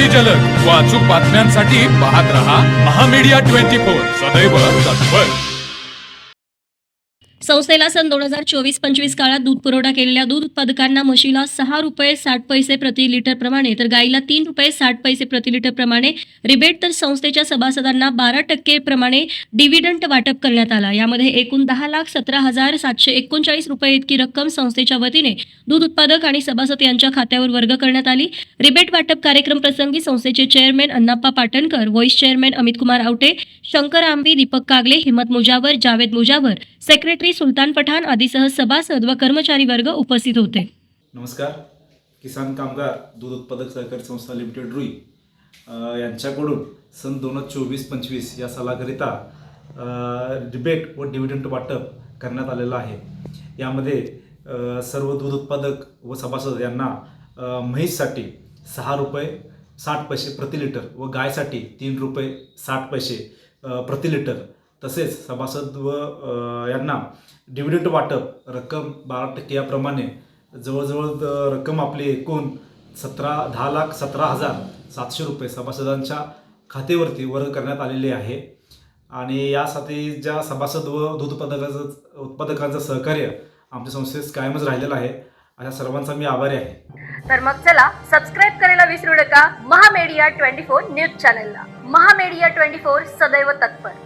अगदी जलद. व अचूक बातम्यांसाठी पाहत रहा महामीडिया ट्वेंटी फोर. सदैव तत्पर. संस्थेला सन दोन हजार चोवीस पंचवीस काळात दूध पुरवठा केलेल्या दूध उत्पादकांना म्हशीला सहा रुपये साठ पैसे प्रति लिटर प्रमाणे तर गाईला तीन रुपये साठ पैसे प्रति लिटर प्रमाणे रिबेट तर संस्थेच्या सभासदांना बारा टक्के प्रमाणे डिव्हिडंट वाटप करण्यात आला. यामध्ये एकूण दहा लाख सतरा हजार सातशे एकोणचाळीस रुपये इतकी रक्कम संस्थेच्या वतीने दूध उत्पादक आणि सभासद यांच्या खात्यावर वर्ग करण्यात आली. रिबेट वाटप कार्यक्रम प्रसंगी संस्थेचे chairman Annappa Patankar vice chairman Amit Kumar Awate Shankar Ambi Deepak Kagale Himmat Mujawar Javed Mujawar secretary Sultan Pathan आदीसह सभासद व कर्मचारी वर्ग उपस्थित होते. नमस्कार. किसान कामगार दूध उत्पादक सहकारी संस्था लिमिटेड रुई यांच्याकडून सन दोन हजार चोवीस पंचवीस या सालाकरिता रिबेट व डिव्हिडंट वाटप करण्यात आलेलं आहे. यामध्ये सर्व दूध उत्पादक व सभासद यांना म्हैससाठी सहा रुपये साठ पैसे प्रति लिटर व गायसाठी तीन रुपये साठ पैसे प्रति लिटर तसेच सभासद व यांना डिव्हिडंट वाटप रक्कम बारा टक्के याप्रमाणे जवळजवळ रक्कम आपली एकूण सतरा दहा लाख सतरा हजार सातशे रुपये सभासदांच्या खातेवरती वर्ग करण्यात आलेले आहे. आणि यासाठी ज्या सभासद व दूध उत्पादकाचं उत्पादकांचं सहकार्य आमच्या संस्थेस कायमच राहिलेलं आहे अशा सर्वांचा मी आभारी आहे. तर मग चला सबस्क्राईब करायला विसरू नका महामेडिया ट्वेंटी फोर न्यूज चॅनलला. महामेडिया ट्वेंटी फोर सदैव तत्पर.